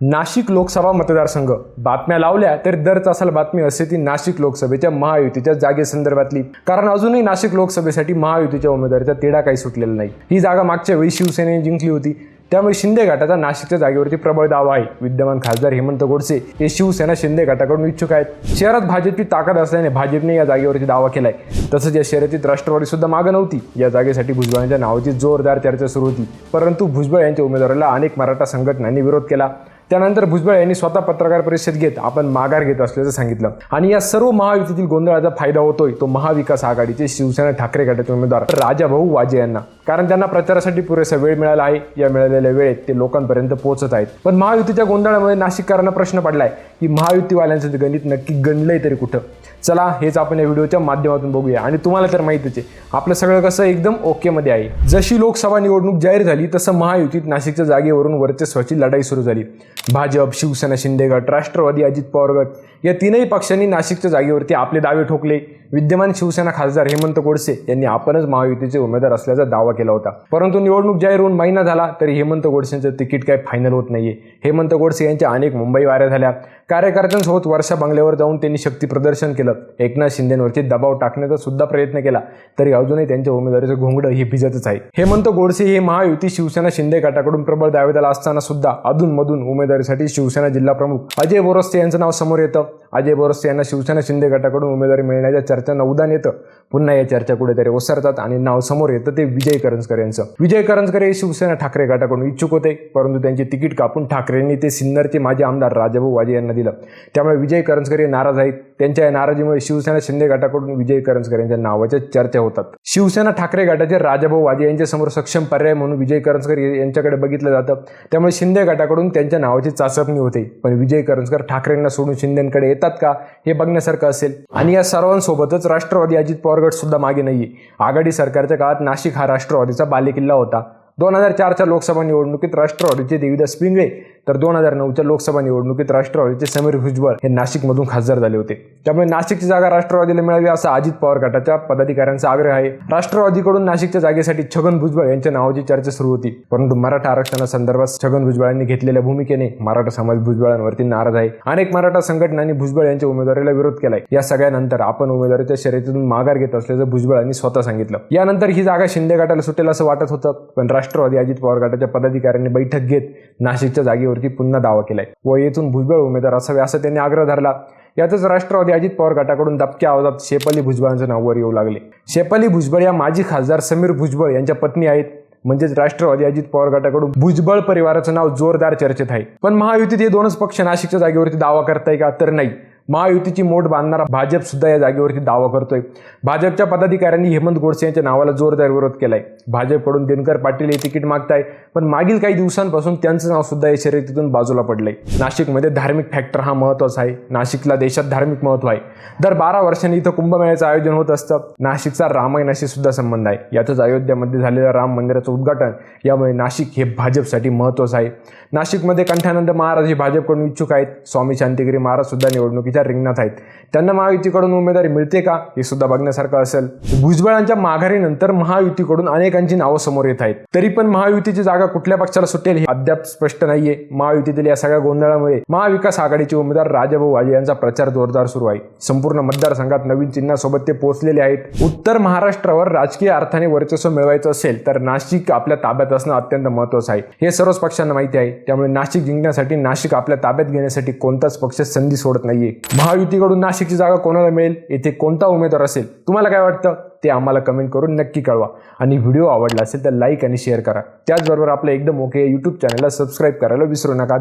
नाशिक लोकसभा मतदारसंघ. बातम्या लावल्या तर दर तासाला बातमी असते ती नाशिक लोकसभेच्या महायुतीच्या जागेसंदर्भातली. कारण अजूनही नाशिक लोकसभेसाठी महायुतीच्या उमेदवारीचा तिढा काही सुटलेला नाही. ही जागा मागच्या वेळी शिवसेनेने जिंकली होती. त्यामुळे शिंदे गटाचा नाशिकच्या जागेवरती प्रबळ दावा आहे. विद्यमान खासदार हेमंत गोडसे हे शिवसेना शिंदे गटाकडून इच्छुक आहेत. शहरात भाजपची ताकद असल्याने भाजपने या जागेवरती दावा केलाय. तसंच या शर्यतीत राष्ट्रवादी सुद्धा मागं नव्हती. या जागेसाठी भुजबळांच्या नावाची जोरदार चर्चा सुरू होती. परंतु भुजबळ यांच्या उमेदवाराला अनेक मराठा संघटनांनी विरोध केला. त्यानंतर भुजबळ यांनी स्वतः पत्रकार परिषद घेत आपण माघार घेत असल्याचं सांगितलं. आणि या सर्व महायुतीतील गोंधळाचा फायदा होतोय तो महाविकास आघाडीचे शिवसेना ठाकरे गटाचे उमेदवार राजाभाऊ वाजे यांना. कारण त्यांना प्रचारासाठी पुरेसा वेळ मिळाला आहे. या मिळालेल्या वेळेत ते लोकांपर्यंत पोहोचत आहेत. पण महायुतीच्या गोंधळामुळे नाशिककरांना प्रश्न पडलाय की महायुतीवाल्यांचं गणित नक्की गणलंय तरी कुठं? चला हेच आपण या व्हिडिओच्या माध्यमातून बघूया. आणि तुम्हाला तर माहितीच आहे आपलं सगळं कसं एकदम ओकेमध्ये आहे. जशी लोकसभा निवडणूक जाहीर झाली तसं महायुतीत नाशिकच्या जागेवरून वर्चस्वाची लढाई सुरू झाली. भाजप शिवसेना शिंदे गट राष्ट्रवादी अजित पवार गट या तीनही पक्षांनी नाशिकच्या जागेवरती आपले दावे ठोकले. विद्यमान शिवसेना खासदार हेमंत गोडसे यांनी आपणच महायुतीचे उमेदवार असल्याचा दावा केला होता. परंतु निवडणूक जाहीर होऊन महिना झाला तरी हेमंत गोडसेंचं तिकीट काय फायनल होत नाहीये. हेमंत गोडसे यांच्या अनेक मुंबई वाऱ्या झाल्या. कार्यकर्त्यांसोबत वर्षा बंगल्यावर जाऊन त्यांनी शक्ती प्रदर्शन केलं. एकनाथ शिंदेवरती दबाव टाकण्याचा सुद्धा प्रयत्न केला. तरी अजूनही त्यांच्या उमेदवारीचं घोंगडं हे भिजतच आहे. हेमंत गोडसे हे महायुती शिवसेना शिंदे गटाकडून प्रबळ दावेदार असताना सुद्धा अधूनमधून उमेदवारीसाठी शिवसेना जिल्हा प्रमुख अजय बोरस्ते यांचं नाव समोर येतं. अजय बोरस्ते यांना शिवसेना शिंदे गटाकडून उमेदवारी मिळण्याच्या चर्चांना उदान येतं पुन्हा या चर्चा कुठेतरी ओसरतात आणि नाव समोर येतं ते विजय करंजकर यांचं. विजय करंजकर हे शिवसेना ठाकरे गटाकडून इच्छुक होते परंतु त्यांचे तिकीट कापून ठाकरेंनी ते सिन्नरचे माजी आमदार राजाभाऊ वाजे यांना दिलं. त्यामुळे विजय करंजकर हे नाराज आहेत. त्यांच्या या नाराजीमुळे शिवसेना शिंदे गटाकडून विजय करंजकर यांच्या नावाच्या चर्चा होतात. शिवसेना ठाकरे गटाचे राजाभाऊ वाजे यांच्या समोर सक्षम पर्याय म्हणून विजय करंजकर यांच्याकडे बघितलं जातं. त्यामुळे शिंदे गटाकडून त्यांच्या नावाची चाचपणी होते. पण विजय करंजकर ठाकरेंना सोडून शिंदेकडे येतात का हे बघण्यासारखं असेल. आणि या सर्वांसोबतच राष्ट्रवादी अजित पवार गट सुद्धा मागे नाहीये. आघाडी सरकारच्या काळात नाशिक हा राष्ट्र राष्ट्रवादीचा बालेकिल्ला होता. दोन हजार चारच्या लोकसभा निवडणुकीत राष्ट्रवादीचे देवीदास पिंगळे तर दोन हजार नऊच्या लोकसभा निवडणुकीत राष्ट्रवादीचे समीर भुजबळ हे नाशिकमधून खासदार झाले होते. त्यामुळे नाशिकची जागा राष्ट्रवादीला मिळावी असा अजित पवार गटाच्या पदाधिकाऱ्यांचा आग्रह आहे. राष्ट्रवादीकडून नाशिकच्या जागेसाठी छगन भुजबळ यांच्या नावाची चर्चा सुरू होती. परंतु मराठा आरक्षणासंदर्भात छगन भुजबळांनी घेतलेल्या भूमिकेने मराठा समाज भुजबळांवरती नाराज आहे. अनेक मराठा संघटनांनी भुजबळ यांच्या उमेदवारीला विरोध केलाय. या सगळ्यानंतर आपण उमेदवारीच्या शर्यतीतून माघार घेत असल्याचं भुजबळांनी स्वतः सांगितलं. यानंतर ही जागा शिंदे गटाला सुटेल असं वाटत होतं पण राष्ट्रवादी अजित पवार गटाच्या पदाधिकाऱ्यांनी बैठक घेत नाशिकच्या जागेवरती पुन्हा दावा केलाय. व येथून भुजबळ उमेदवार असावे असं त्यांनी आग्रह धरला. यातच राष्ट्रवादी अजित पवार गटाकडून दबक्या आवाजात शेपाली भुजबळांचं नाव वर येऊ लागले. शेपाली भुजबळ या माजी खासदार समीर भुजबळ यांच्या पत्नी आहेत. म्हणजेच राष्ट्रवादी अजित पवार गटाकडून भुजबळ परिवाराचं नाव जोरदार चर्चेत आहे. पण महायुतीत हे दोनच पक्ष नाशिकच्या जागेवरती दावा करताय का? तर नाही. महायुतीची मोठ बांधणारा भाजप सुद्धा या जागेवरती दावा करतोय. भाजपच्या पदाधिकाऱ्यांनी हेमंत गोडसे यांच्या नावाला जोरदार विरोध केलाय. भाजपकडून दिनकर पाटील हे तिकीट मागताय पण मागील काही दिवसांपासून त्यांचं नाव सुद्धा या शर्यतीतून बाजूला पडलंय. नाशिकमध्ये धार्मिक फॅक्टर हा महत्त्वाचा आहे. नाशिकला देशात धार्मिक महत्त्व आहे. दर बारा वर्षांनी इथं कुंभमेळ्याचं आयोजन होत असतं. नाशिकचा रामायणाशी सुद्धा संबंध आहे. यातच अयोध्यामध्ये झालेल्या राम मंदिराचं उद्घाटन यामुळे नाशिक हे भाजपसाठी महत्वाचं आहे. नाशिकमध्ये कंठानंद महाराज हे भाजपकडून इच्छुक आहेत. स्वामी शांतिगिरी महाराज सुद्धा निवडणुकीच्या रिंगणात आहेत. त्यांना महायुतीकडून उमेदवारी मिळते का? हे सुद्धा बघण्यासारखं असेल. भुजबळांच्या माघारीनंतर महायुतीकडून अनेकांची नावं समोर येत आहेत. तरी पण महायुतीची जागा कुठल्या पक्षाला सुटेल हे अद्याप स्पष्ट नाहीये. महायुतीतील या सगळ्या गोंधळामुळे महाविकास आघाडीचे उमेदवार राजाभाऊ वाजे यांचा प्रचार जोरदार सुरू आहे. संपूर्ण मतदारसंघात नवीन चिन्हासोबत ते पोहोचलेले आहेत. उत्तर महाराष्ट्रावर राजकीय अर्थाने वर्चस्व मिळवायचं असेल तर नाशिक आपल्या ताब्यात असणं अत्यंत महत्वाचं आहे. हे सर्वच पक्षांना माहिती आहे. त्यामुळे नाशिक जिंकण्यासाठी नाशिक आपल्या ताब्यात घेण्यासाठी कोणताच पक्ष संधी सोडत नाहीये. महायुतीकडून नाशिकची जागा कोणाला मिळेल? येथे कोणता उमेदवार असेल? तुम्हाला काय वाटतं? ते आम्हाला कमेंट करून नक्की कळवा. आणि व्हिडिओ आवडला असेल तर लाईक आणि शेअर करा. त्याचबरोबर आपलं एकदम ओके यूट्यूब चॅनलला सबस्क्राईब करायला विसरू नका.